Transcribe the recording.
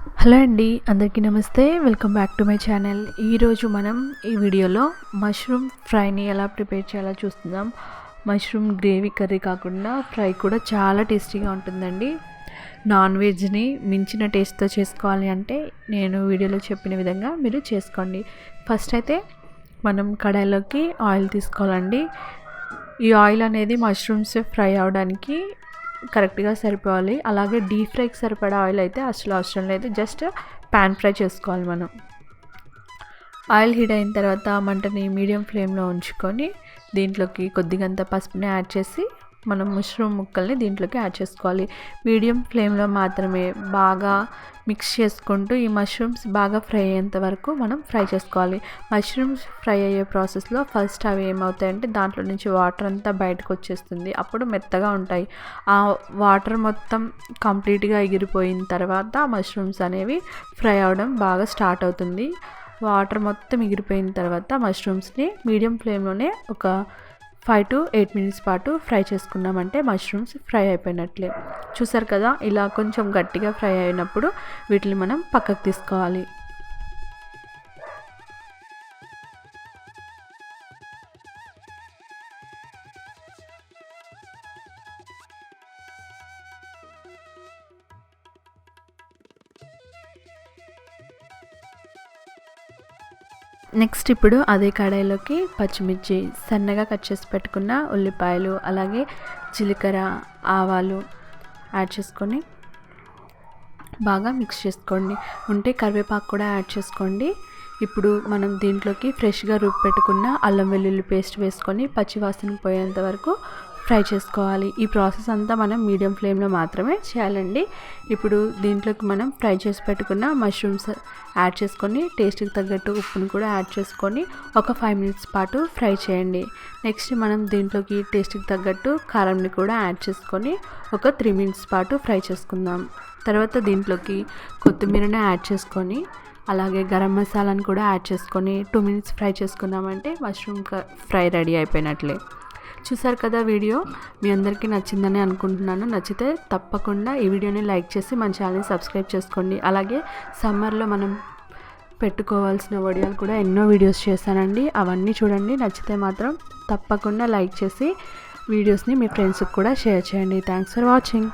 Hello అండి అందరికీ నమస్తే. Welcome back to my channel. ఈరోజు మనం ఈ వీడియోలో మష్రూమ్ ఫ్రైని ఎలా ప్రిపేర్ చేయాలో చూస్తున్నాం. మష్రూమ్ గ్రేవీ కర్రీ కాకుండా ఫ్రై కూడా చాలా టేస్టీగా ఉంటుందండి. నాన్ వెజ్ని మించిన టేస్ట్తో చేసుకోవాలి అంటే నేను వీడియోలో చెప్పిన విధంగా మీరు చేసుకోండి. ఫస్ట్ అయితే మనం కడాయిలోకి ఆయిల్ తీసుకోవాలండి. ఈ ఆయిల్ అనేది మష్రూమ్స్ ఫ్రై అవడానికి కరెక్ట్గా సరిపోవాలి. అలాగే డీప్ ఫ్రైకి సరిపడా ఆయిల్ అయితే అసలు అవసరం లేదు. జస్ట్ ప్యాన్ ఫ్రై చేసుకోవాలి మనం. ఆయిల్ హీట్ అయిన తర్వాత మంటని మీడియం ఫ్లేమ్లో ఉంచుకొని దీంట్లోకి కొద్దిగంత పసుపుని యాడ్ చేసి మనం మష్రూమ్ ముక్కల్ని దీంట్లోకి యాడ్ చేసుకోవాలి. మీడియం ఫ్లేమ్లో మాత్రమే బాగా మిక్స్ చేసుకుంటూ ఈ మష్రూమ్స్ బాగా ఫ్రై అయ్యేంత వరకు మనం ఫ్రై చేసుకోవాలి. మష్రూమ్స్ ఫ్రై అయ్యే ప్రాసెస్లో ఫస్ట్ అవి ఏమవుతాయంటే దాంట్లో నుంచి వాటర్ అంతా బయటకు వచ్చేస్తుంది. అప్పుడు మెత్తగా ఉంటాయి. ఆ వాటర్ మొత్తం కంప్లీట్గా ఎగిరిపోయిన తర్వాత మష్రూమ్స్ అనేవి ఫ్రై అవడం బాగా స్టార్ట్ అవుతుంది. వాటర్ మొత్తం ఎగిరిపోయిన తర్వాత మష్రూమ్స్ని మీడియం ఫ్లేమ్లోనే ఒక ఫైవ్ టు ఎయిట్ మినిట్స్ పాటు ఫ్రై చేసుకున్నామంటే మష్రూమ్స్ ఫ్రై అయిపోయినట్లే. చూసారు కదా ఇలా కొంచెం గట్టిగా ఫ్రై అయినప్పుడు వీటిని మనం పక్కకు తీసుకోవాలి. నెక్స్ట్ ఇప్పుడు అదే కడాయిలోకి పచ్చిమిర్చి సన్నగా కట్ చేసి పెట్టుకున్న ఉల్లిపాయలు అలాగే జీలకర్ర ఆవాలు యాడ్ చేసుకొని బాగా మిక్స్ చేసుకోండి. ఉంటే కరివేపాకు కూడా యాడ్ చేసుకోండి. ఇప్పుడు మనం దీంట్లోకి ఫ్రెష్గా రుబ్బి పెట్టుకున్న అల్లం వెల్లుల్లి పేస్ట్ వేసుకొని పచ్చివాసన పోయేంత వరకు ఫ్రై చేసుకోవాలి. ఈ ప్రాసెస్ అంతా మనం మీడియం ఫ్లేమ్లో మాత్రమే చేయాలండి. ఇప్పుడు దీంట్లోకి మనం ఫ్రై చేసి పెట్టుకున్న మష్రూమ్స్ యాడ్ చేసుకొని టేస్ట్కి తగ్గట్టు ఉప్పును కూడా యాడ్ చేసుకొని ఒక ఫైవ్ మినిట్స్ పాటు ఫ్రై చేయండి. నెక్స్ట్ మనం దీంట్లోకి టేస్ట్కి తగ్గట్టు కారంని కూడా యాడ్ చేసుకొని ఒక త్రీ మినిట్స్ పాటు ఫ్రై చేసుకుందాం. తర్వాత దీంట్లోకి కొత్తిమీరని యాడ్ చేసుకొని అలాగే గరం మసాలాను కూడా యాడ్ చేసుకొని టూ మినిట్స్ ఫ్రై చేసుకున్నామంటే మష్రూమ్ ఫ్రై రెడీ అయిపోయినట్లే. చూసారు కదా వీడియో? మీ అందరికీ నచ్చిందని అనుకుంటున్నాను. నచ్చితే తప్పకుండా ఈ వీడియోని లైక్ చేసి మన ఛానల్ని సబ్స్క్రైబ్ చేసుకోండి. అలాగే సమ్మర్లో మనం పెట్టుకోవాల్సిన వడియాలు కూడా ఎన్నో వీడియోస్ చేశానండి. అవన్నీ చూడండి. నచ్చితే మాత్రం తప్పకుండా లైక్ చేసి వీడియోస్ని మీ ఫ్రెండ్స్కి కూడా షేర్ చేయండి. Thanks for watching